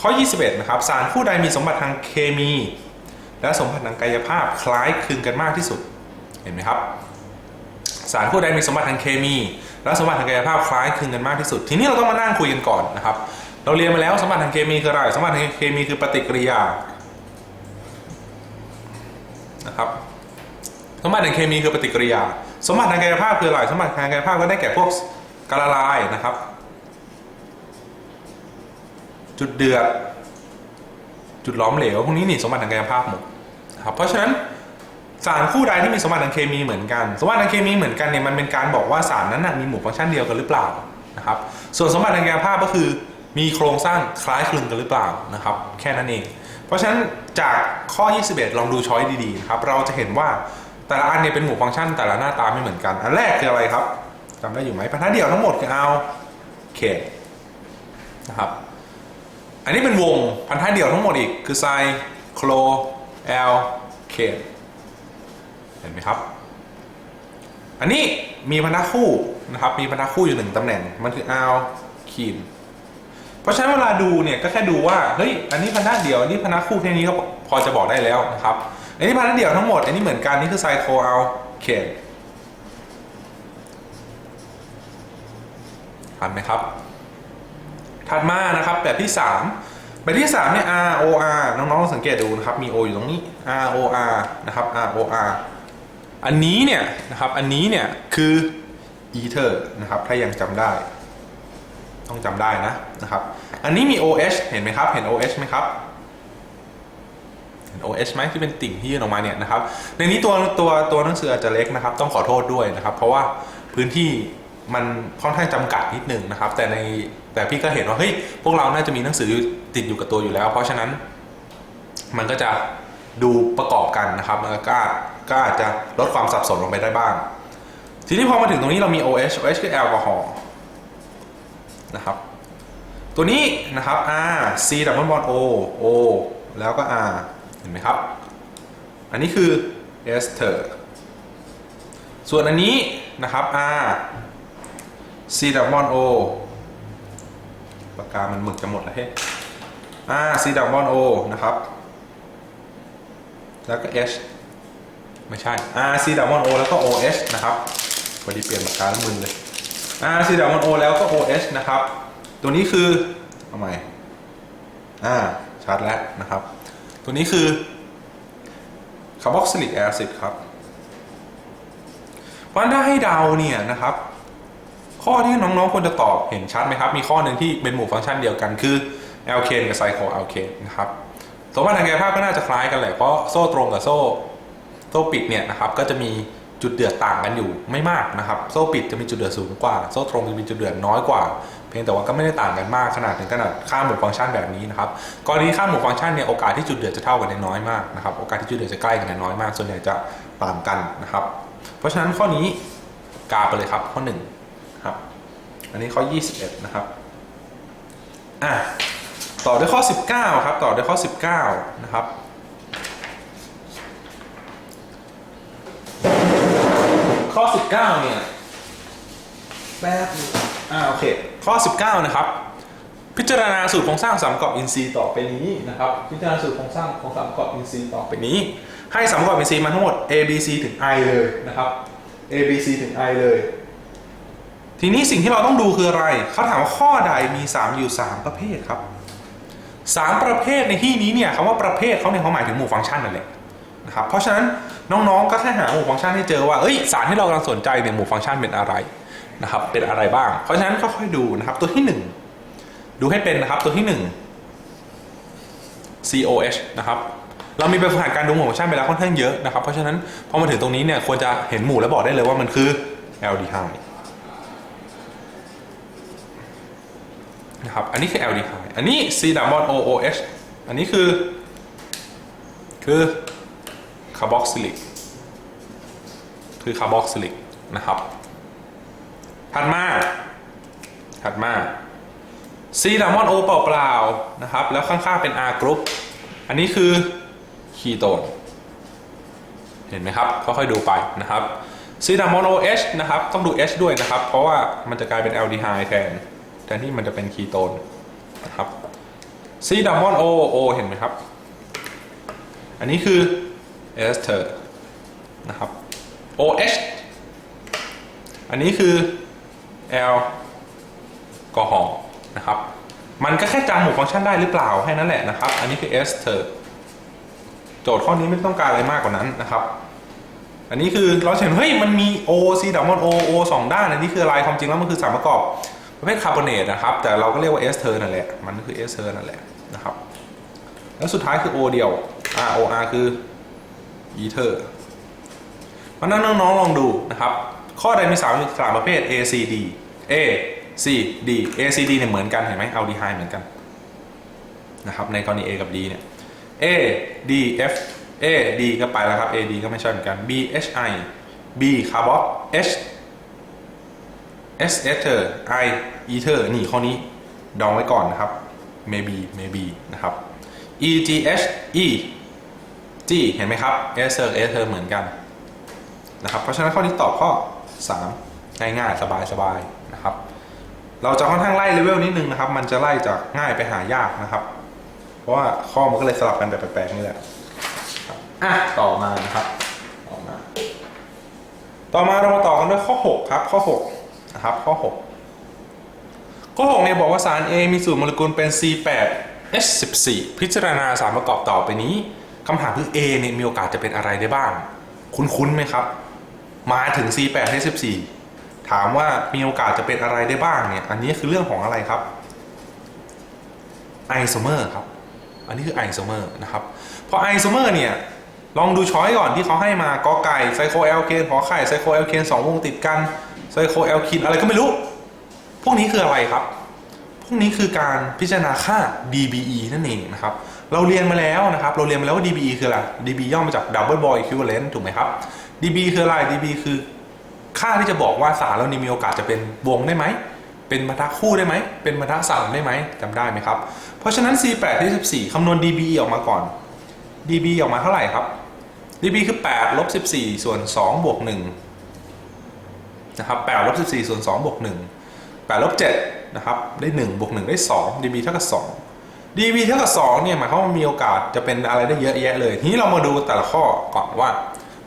ข้อ 21 นะครับ สารคู่ใดมีสมบัติทางเคมี และสมบัติทางกายภาพคล้ายคลึงกันมากที่สุด เห็นไหมครับ สารคู่ใดมีสมบัติทางเคมี และสมบัติทางกายภาพคล้ายคลึงกันมากที่สุด ทีนี้เราต้องมานั่งคุยกันก่อนนะครับ เราเรียนมาแล้วสมบัติทางเคมีคืออะไร สมบัติทางเคมีคือปฏิกิริยา นะครับ สมบัติทางเคมีคือปฏิกิริยา สมบัติทางกายภาพคืออะไร สมบัติทางกายภาพก็ได้แก่พวกการละลายนะครับ จุดเดือดจุดหล้อมเหลวพวกนี้นี่สมบัติทางกายภาพหมดครับเพราะฉะนั้นสารคู่ใดที่มีสมบัติทางเคมีเหมือนกัน สมบัติทางเคมีเหมือนกันเนี่ยมันเป็นการบอกว่าสารนั้นนะมีหมู่ฟังก์ชันเดียวกันหรือเปล่านะครับ ส่วนสมบัติทางกายภาพก็คือมีโครงสร้างคล้ายคลึงกันหรือเปล่านะครับ แค่นั้นเอง เพราะฉะนั้นจากข้อ 21 ลองดูช้อยดีๆครับเราจะเห็นว่าแต่ละอันเนี่ยเป็นหมู่ฟังก์ชัน แต่ละหน้าตาไม่เหมือนกัน อันแรกคืออะไรครับจำได้อยู่ไหมบรรทัดเดียวทั้งหมดคือเอาเคนะครับ อันนี้เป็นวงพันธะเดี่ยวทั้งหมดอีก คือไซโคลแอลเคนเห็นไหมครับ อันนี้มีพันธะคู่นะครับ มีพันธะคู่อยู่หนึ่งตำแหน่ง มันคืออัลคีนเพราะฉะนั้นเวลาดูเนี่ยก็แค่ดูว่า เฮ้ย อันนี้พันธะเดี่ยว อันนี้พันธะคู่แค่นี้ก็พอจะบอกได้แล้วนะครับ อันนี้พันธะเดี่ยวทั้งหมด อันนี้เหมือนกัน นี่คือไซโคลอัลเคนทันไหมครับ ถัดมานะครับแบบที่ 3 แบบที่ 3 เนี่ย R O R น้องๆสังเกตดูนะครับ มี O อยู่ตรงนี้ R O R นะครับ R O R อันนี้เนี่ยนะครับ อันนี้เนี่ยคือ ether นะครับ ถ้ายังจำได้ ต้องจำได้นะนะครับ อันนี้มี OH เห็นไหมครับ เห็น OH ไหมครับ เห็น OH ไหมที่เป็นติ่งที่ยื่นออกมาเนี่ยนะครับ ในนี้ตัวตัวตัวหนังสืออาจจะเล็กนะครับ ต้องขอโทษด้วยนะครับ เพราะว่าพื้นที่มันค่อนข้างจำกัดนิดนึงนะครับ แต่ใน แต่พี่ก็เห็นว่าเฮ้ยพวกเราน่าจะมีหนังสือติดอยู่กับตัวอยู่แล้ว เพราะฉะนั้นมันก็จะดูประกอบกันนะครับก็ก็อาจจะลดความสับสนลงไปได้บ้าง ทีนี้พอมาถึงตรงนี้เรามี OH OH คือแอลกอฮอล์นะครับ ตัวนี้นะครับ R C ดับเบิลบอล O O แล้วก็ R เห็นไหมครับ อันนี้คือ ester ส่วนอันนี้นะครับ R C ดับเบิล O ปากกามันหมึกจะหมดแล้วเฮ้ย R C ดับเบิล O นะครับ แล้วก็ H ไม่ใช่ R C ดับเบิล O แล้วก็ OH นะครับพอดีเปลี่ยนปากกาแล้วมึนเลย R C ดับเบิล O แล้วก็ OH นะครับ ตัวนี้คือเอาใหม่อ่าชัดแล้วนะครับ ตัวนี้คือคาร์บอกซิลิกแอซิดครับ เพราะฉะนั้นถ้าให้เดาเนี่ยนะครับ ข้อที่น้องๆควรจะตอบเห็นชัดไหมครับ มีข้อหนึ่งที่เป็นหมู่ฟังก์ชันเดียวกันคือแอลเคนกับไซโคแอลเคนนะครับสมมติทางกายภาพก็น่าจะคล้ายกันแหละเพราะโซ่ตรงกับโซ่ โซ่ปิดเนี่ยนะครับก็จะมีจุดเดือดต่างกันอยู่ไม่มากนะครับ โซ่ปิดจะมีจุดเดือดสูงกว่า โซ่ตรงจะมีจุดเดือดน้อยกว่า เพียงแต่ว่าก็ไม่ได้ต่างกันมากขนาดถึงขนาดค่าหมู่ฟังก์ชันแบบนี้นะครับกรณีค่าหมู่ฟังก์ชันเนี่ยโอกาสที่จุดเดือดจะเท่ากันน้อยมากนะครับโอกาสที่จุดเดือดจะใกล้กันน้อยมาก ส่วนใหญ่จะต่างกันนะครับ เพราะฉะนั้นข้อนี้กาไปเลยครับข้อหนึ่งครับ อันนี้ข้อ 21 นะครับ อะ ต่อด้วยข้อ 19 ครับ ต่อด้วยข้อ 19 นะครับ ข้อ 19 เนี่ย แป๊บนึงอ่า โอเค ข้อ 19 นะครับ พิจารณาสูตรโครงสร้างสามประกอบอินทรีย์ต่อไปนี้นะครับ พิจารณาสูตรโครงสร้างของสามประกอบอินทรีย์ต่อไปนี้ ให้สามประกอบอินทรีย์มาทั้งหมด A B C ถึง I เลยนะครับ A B C ถึง I เลย ทีนี้สิ่งที่เราต้องดูคืออะไร เขาถามว่าข้อใดมี 3 อยู่ 3 ประเภทครับ 3 ประเภทในที่นี้เนี่ยคำว่าประเภทเขาเนี่ยเขาหมายถึงหมู่ฟังก์ชันนั่นแหละนะครับ เพราะฉะนั้นน้องๆ ก็แค่หาหมู่ฟังก์ชันให้เจอว่า เอ้ยสารที่เรากำลังสนใจเนี่ยหมู่ฟังก์ชันเป็นอะไรนะครับ เป็นอะไรบ้าง เพราะฉะนั้นค่อยๆดูนะครับ ตัวที่ 1 ดูให้เป็นนะครับ ตัวที่ 1 COH นะครับเรามีแบบฝึกหัดการดูหมู่ฟังก์ชันไปแล้วค่อนข้างเยอะนะครับ เพราะฉะนั้นพอมาถึงตรงนี้เนี่ยควรจะเห็นหมู่แล้วบอกได้เลยว่ามันคือ aldehyde นะครับ อันนี้คือ aldehyde อันนี้ C ดับบอล OOH อันนี้คือ คือคาร์บอกซิลิก คือคาร์บอกซิลิกนะครับ ถัดมา ถัดมา C ดับบอล O เปล่าๆนะครับ แล้วข้างๆเป็น R group อันนี้คือคีโตน เห็นไหมครับ ค่อยๆดูไปนะครับ C ดับบอล OH นะครับ ต้องดู H ด้วยนะครับ เพราะว่ามันจะกลายเป็น aldehyde แทน แทนที่มันจะเป็นคีโตนนะครับ C ดับเบิล O O เห็นไหมครับ อันนี้คือ ester นะครับ OH อันนี้คือ L กอฮอล์นะครับ มันก็แค่จำหมู่ฟังก์ชันได้หรือเปล่าแค่นั้นแหละนะครับ อันนี้คือ ester โจทย์ข้อนี้ไม่ต้องการอะไรมากกว่านั้นนะครับ อันนี้คือเราเห็นเฮ้ยมันมี O C ดับเบิล O O สองด้านอันนี้คืออะไรความจริงแล้วมันคือสารประกอบ ประเภทคาร์บอเนตนะครับ แต่เราก็เรียกว่าเอสเทอร์นั่นแหละ มันก็คือเอสเทอร์นั่นแหละนะครับ แล้วสุดท้ายคือ O เดียว R O R คืออีเทอร์เพราะนั้นน้องๆลองดูนะครับ ข้อใดมีสารสารประเภท A C D A C D A C D เนี่ยเหมือนกันเห็นไหมเอาดีไฮเหมือนกันนะครับในกรณี A กับ D เนี่ย A D F A D ก็ไปแล้วครับ A D ก็ไม่ใช่เหมือนกัน B H I B คาร์บอน H S ether I ether นี่ข้อนี้ดองไว้ก่อนนะครับ maybe maybe นะครับ E G H E G เห็นไหมครับ ether ether เหมือนกันนะครับ เพราะฉะนั้นข้อนี้ตอบข้อ 3 ง่ายๆ สบายๆนะครับ เราจะค่อนข้างไล่เลเวลนิดนึงนะครับ มันจะไล่จากง่ายไปหายากนะครับ เพราะว่าข้อมันก็เลยสลับกันแบบแปลกๆนี่แหละอะต่อมานะครับ ต่อมาต่อมาเรามาต่อกันด้วยข้อ 6 ครับ ข้อ 6 นะครับข้อ 6 ข้อ6เนี่ยบอกว่าสาร A มีสูตรโมเลกุลเป็น C8H14 พิจารณาสารประกอบต่อไปนี้คำถามคือ A เนี่ยมีโอกาสจะเป็นอะไรได้บ้าง คุ้นๆไหมครับ มาถึง C8H14 ถามว่ามีโอกาสจะเป็นอะไรได้บ้างเนี่ย อันนี้คือเรื่องของอะไรครับไอโซเมอร์ครับ อันนี้คือไอโซเมอร์นะครับ พอไอโซเมอร์เนี่ย ลองดูช้อยก่อนที่เขาให้มากอไก่ไซโคเอลเคนขอไข่ไซโคเอลเคนสองวงติดกัน ไซโคเอลคินอะไรก็ไม่รู้ พวกนี้คืออะไรครับ พวกนี้คือการพิจารณาค่า DBE นั่นเองนะครับ เราเรียนมาแล้วนะครับ เราเรียนมาแล้วว่า DBE คืออะไร DBE ย่อมาจาก Double Boy Equivalent ถูกไหมครับ DB คืออะไร DB คือค่าที่จะบอกว่าสารเรานี่มีโอกาสจะเป็นวงได้ไหม เป็นบรรทัดคู่ได้ไหม เป็นบรรทัดสามได้ไหมจำได้ไหมครับ เพราะฉะนั้น C8 ที่14คำนวณ DBE ออกมาก่อน DB ออกมาเท่าไหร่ครับ DB คือ8ลบ14 ส่วน 2 บวก 1 นะครับ8ลบ14ส่วน2บวก1 8ลบ7นะครับได้1บวก1ได้2 DB เท่ากับ2 DB เท่ากับ2เนี่ยหมายความว่ามีโอกาสจะเป็นอะไรได้เยอะแยะเลยทีนี้เรามาดูแต่ละข้อก่อนว่า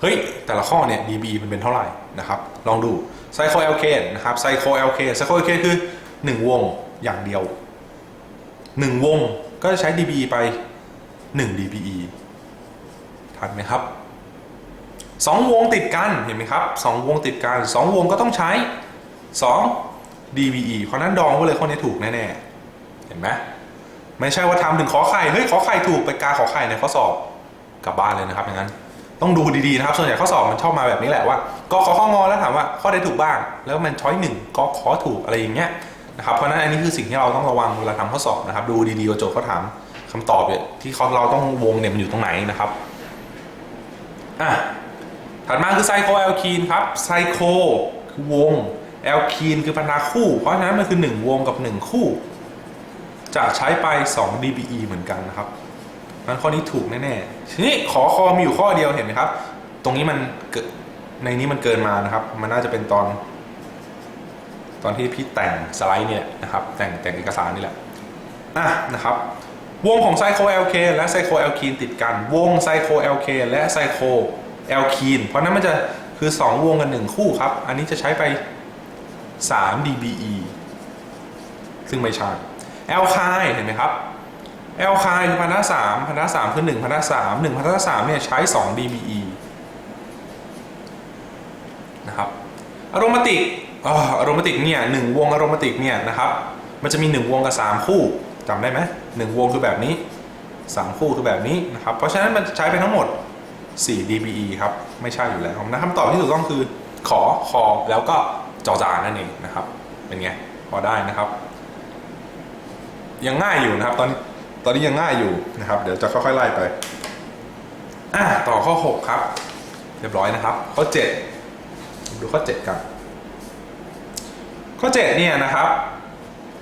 เฮ้ยแต่ละข้อเนี่ย DB มันเป็นเท่าไหร่นะครับลองดูไซโคเอลเคนนะครับไซโคเอลเคนไซโคเอลเคนคือ 1 วงอย่างเดียว 1 วงก็จะใช้ DB ไป 1 dBE ทันไหมครับ สองวงติดกันเห็นไหมครับสองวงติดกันสองวงก็ต้องใช้ 2 dBE เพราะนั้นดองไว้เลยข้อนี้ถูกแน่ๆ เห็นไหมไม่ใช่ว่าทำถึงขอไข่เฮ้ยขอไข่ถูกไปกาขอไข่ในข้อสอบกลับบ้านเลยนะครับอย่างนั้นต้องดูดีๆนะครับ ส่วนใหญ่ข้อสอบมันชอบมาแบบนี้แหละว่าก็ขอข้องอแล้วถามว่าข้อใดถูกบ้าง แล้วมันช้อยหนึ่งก็ขอถูกอะไรอย่างเงี้ยนะครับเพราะนั้นอันนี้คือสิ่งที่เราต้องระวังเวลาทำข้อสอบนะครับ ดูดีๆว่าโจทย์เขาถามคำตอบเนี่ยที่เขาเราต้องวงเนี่ยมันอยู่ตรงไหนนะครับอะ ถัดมาคือไซโคแอลคีนครับไซโคคือวงแอลคีนคือบรรดาคู่ เพราะฉะนั้นมันคือ 1 วงกับ 1 คู่ จะใช้ไป 2 dBE เหมือนกันนะครับนั้นข้อนี้ถูกแน่ๆทีนี้ขอคอมีอยู่ข้อเดียวเห็นไหมครับ ตรงนี้มันเกิดในนี้มันเกินมานะครับ มันน่าจะเป็นตอน ตอนที่พี่แต่งสไลด์เนี่ยนะครับ แต่งแต่งเอกสารนี่แหละอะนะครับ วงของไซโคแอลเคและไซโคแอลคีนติดกัน วงไซโคแอลเคและไซโค แอลคีนเพราะนั้นมันจะคือ 2 วงกัน 1 คู่ครับ อันนี้จะใช้ไป 3 dBE ซึ่งไม่ใช่แอลคายเห็นไหมครับแอลคายคือพันธะสามพันธะสามคือ1พันธะสามหนึ่งพันธะสามเนี่ยใช้2 dBE นะครับอารมาติกอ๋ออารมาติกเนี่ยหนึ่งวงอารมาติกเนี่ยนะครับ มันจะมี1วงกับ3คู่จำได้ไหมหนึ่งวงคือแบบนี้3คู่คือแบบนี้นะครับ เพราะฉะนั้นมันใช้ไปทั้งหมด 4 dBE ครับ ไม่ใช่อยู่แล้วนะคำตอบที่ถูกต้องคือขอคอแล้วก็จอจานนั่นเองนะครับ เป็นไง พอได้นะครับ ยังง่ายอยู่นะครับ ตอนตอนนี้ยังง่ายอยู่นะครับ เดี๋ยวจะค่อยๆไล่ไปอะต่อข้อ 6 ครับ เรียบร้อยนะครับ ข้อ 7 ดูข้อ 7 กัน ข้อ 7 เนี่ยนะครับ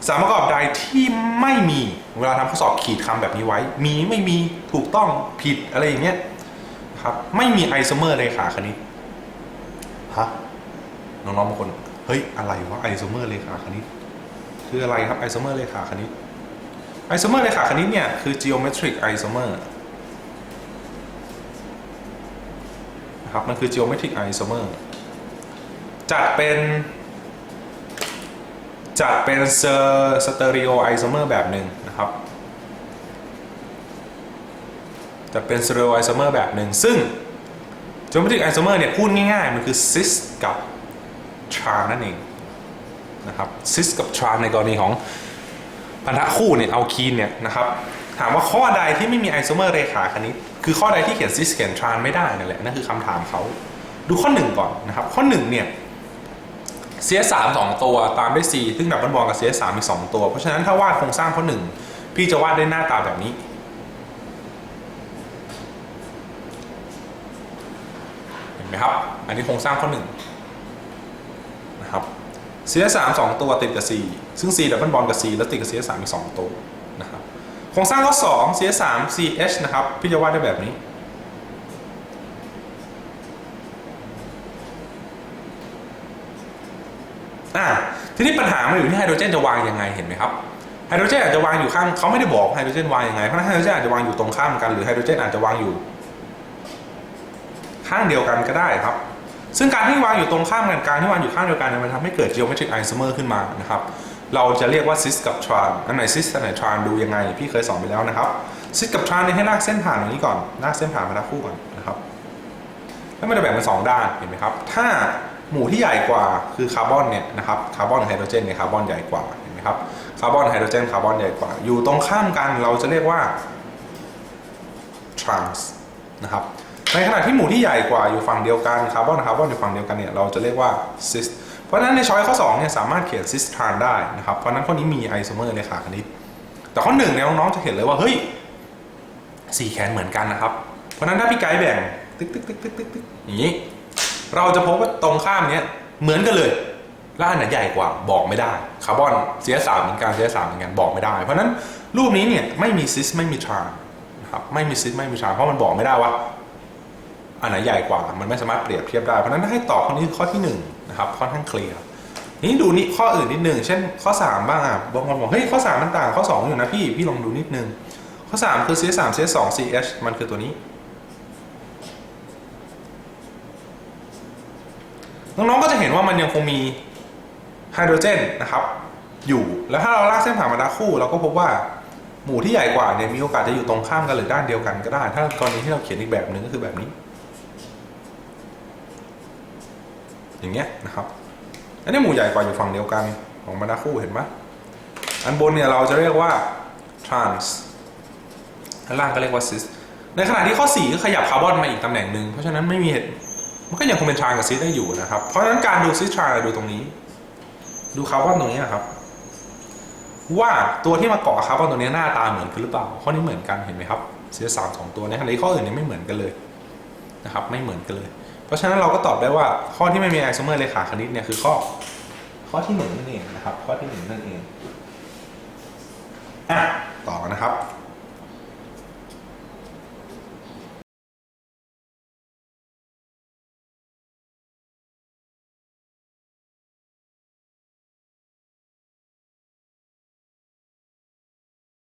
สารประกอบใดที่ไม่มีเวลาทำข้อสอบขีดคำแบบนี้ไว้ มีไม่มีถูกต้องผิดอะไรอย่างเงี้ย ครับ ไม่มีไอโซเมอร์เลขาคณิตฮะน้องๆบางคน เฮ้ย อะไรวะไอโซเมอร์เลขาคณิต คืออะไรครับไอโซเมอร์เลขาคณิตไอโซเมอร์เลขาคณิตเนี่ย คือ geometric isomer นะครับมันคือ geometric isomer จัดเป็น จัดเป็นเซอร์สเตอริโอไอโซเมอร์แบบหนึ่งนะครับ จะเป็น stereo isomer แบบหนึ่งซึ่ง geometric isomer เนี่ยพูดง่ายๆ มันคือ cis กับ tran นั่นเองนะครับ cis กับ tran ในกรณีของพันธะคู่เนี่ยเอาคีนเนี่ยนะครับถามว่าข้อใดที่ไม่มีไอโซเมอร์เรขาคณิต คือข้อใดที่เขียน cis เขียน tran ไม่ได้นั่นแหละนั่นคือคำถามเขาดูข้อหนึ่งก่อนนะครับ ข้อหนึ่งเนี่ย CS3 สองตัวตามด้วย C ซึ่งดับเบิลบอลกับ CS3 มีสองตัว เพราะฉะนั้นถ้าวาดโครงสร้างข้อหนึ่งพี่จะวาดได้หน้าตาแบบนี้ เห็ นไหมครับ อันนี้โครงสร้างข้อหนึ่งนะครับ CS3 สองตัวติดกับ C ซึ่ง C ดับเบิลบอลกับ C แล้วติดกับ CS3 อีกสองตัวนะครับโครงสร้างข้อ 2 CS3 CH นะครับพี่จะวาดได้แบบนี้อ่าทีนี้ปัญหามันอยู่ที่ไฮโดรเจนจะวางยังไงเห็นไหมครับไฮโดรเจนอาจจะวางอยู่ข้างเขาไม่ได้บอกไฮโดรเจนวางยังไงเพราะฉะนั้นไฮโดรเจนอาจจะวางอยู่ตรงข้ามกันหรือไฮโดรเจนอาจจะวางอยู่ ข้างเดียวกันก็ได้ครับ ซึ่งการที่วางอยู่ตรงข้ามกันการที่วางอยู่ข้างเดียวกันมันทำให้เกิด geometric isomer ขึ้นมานะครับเราจะเรียกว่า cis กับ tran อันไหน cis อันไหน tran ดูยังไง พี่เคยสอนไปแล้วนะครับ cis กับ tran เนี่ยให้ลากเส้นผ่านตรงนี้ก่อนลากเส้นผ่านมาทั้งคู่ก่อนนะครับแล้วมันจะแบ่งเป็นสองด้านเห็นไหมครับ ถ้าหมู่ที่ใหญ่กว่าคือคาร์บอนเนี่ยนะครับคาร์บอนไฮโดรเจนเนี่ยคาร์บอนใหญ่กว่าเห็นไหมครับคาร์บอนไฮโดรเจนคาร์บอนใหญ่กว่า อยู่ตรงข้ามกันเราจะเรียกว่า trans นะครับ ในขณะที่หมู่ที่ใหญ่กว่าอยู่ฝั่งเดียวกันคาร์บอนคาร์บอนอยู่ฝั่งเดียวกันเนี่ยเราจะเรียกว่า cis เพราะฉะนั้นในช้อยข้อ2เนี่ยสามารถเขียน cis tran ได้นะครับเพราะนั้นข้อนี้มีไอโซเมอร์เลขาคณิต แต่ข้อหนึ่งเนี่ยน้องๆจะเห็นเลยว่าเฮ้ยสี่แขนเหมือนกันนะครับ เพราะนั้นถ้าพี่ไกด์แบ่งตึ๊กตึ๊กตึ๊กตึ๊กตึ๊กตึ๊กอย่างนี้ เราจะพบว่าตรงข้ามเนี้ยเหมือนกันเลยล้วอันไหนใหญ่กว่าบอกไม่ได้คาร์บอนเสียสามเหมือนกันเสียสามเหมือนกันบอกไม่ได้ เพราะฉะนั้นรูปนี้เนี่ยไม่มีซิสไม่มีทรานนะครับไม่มีซิสไม่มีทรานเพราะมันบอกไม่ได้ว่า อันไหนใหญ่กว่ามันไม่สามารถเปรียบเทียบได้ เพราะนั้นถ้าให้ตอบข้อนี้คือข้อที่หนึ่งนะครับค่อนข้างเคลียร์นี่ดูนี่ข้ออื่นนิดนึงเช่นข้อสามบ้างอะบางคนบอกเฮ้ยข้อสามมันต่างข้อสองอยู่นะพี่พี่ลองดูนิดนึง ข้อสามคือ CS สาม CS สอง CH มันคือตัวนี้ น้องๆก็จะเห็นว่ามันยังคงมีไฮโดรเจนนะครับ อยู่แล้วถ้าเราลากเส้นผ่านมาดาคู่ เราก็พบว่าหมู่ที่ใหญ่กว่าเนี่ยมีโอกาสจะอยู่ตรงข้ามกันหรือด้านเดียวกันก็ได้ ถ้ากรณีที่เราเขียนอีกแบบหนึ่งก็คือแบบนี้ อย่างเงี้ยนะครับ อันนี้หมู่ใหญ่กว่าอยู่ฝั่งเดียวกันของบรรดาคู่เห็นไหมอันบนเนี่ยเราจะเรียกว่า trans อันล่างก็เรียกว่า cis ในขณะที่ข้อ 4 ก็ขยับคาร์บอนมาอีกตำแหน่งหนึ่งเพราะฉะนั้นไม่มีเหตุมันก็ยังคงเป็นทรานกับซิสได้อยู่นะครับ เพราะฉะนั้นการดูซิสทรานดูตรงนี้ ดูคาร์บอนตรงนี้นะครับ ว่าตัวที่มาเกาะคาร์บอนตัวนี้หน้าตาเหมือนกันหรือเปล่า ข้อนี้เหมือนกันเห็นไหมครับเสียสามสองตัวในขณะที่ข้ออื่นเนี่ยไม่เหมือนกันเลยนะครับ ไม่เหมือนกันเลย เพราะฉะนั้นเราก็ตอบได้ว่าข้อที่ไม่มีไอโซเมอร์เลขาคณิตเนี่ยคือข้อ ข้อที่หนึ่งนั่นเองนะครับ ข้อที่หนึ่งนั่นเองอะต่อนะครับ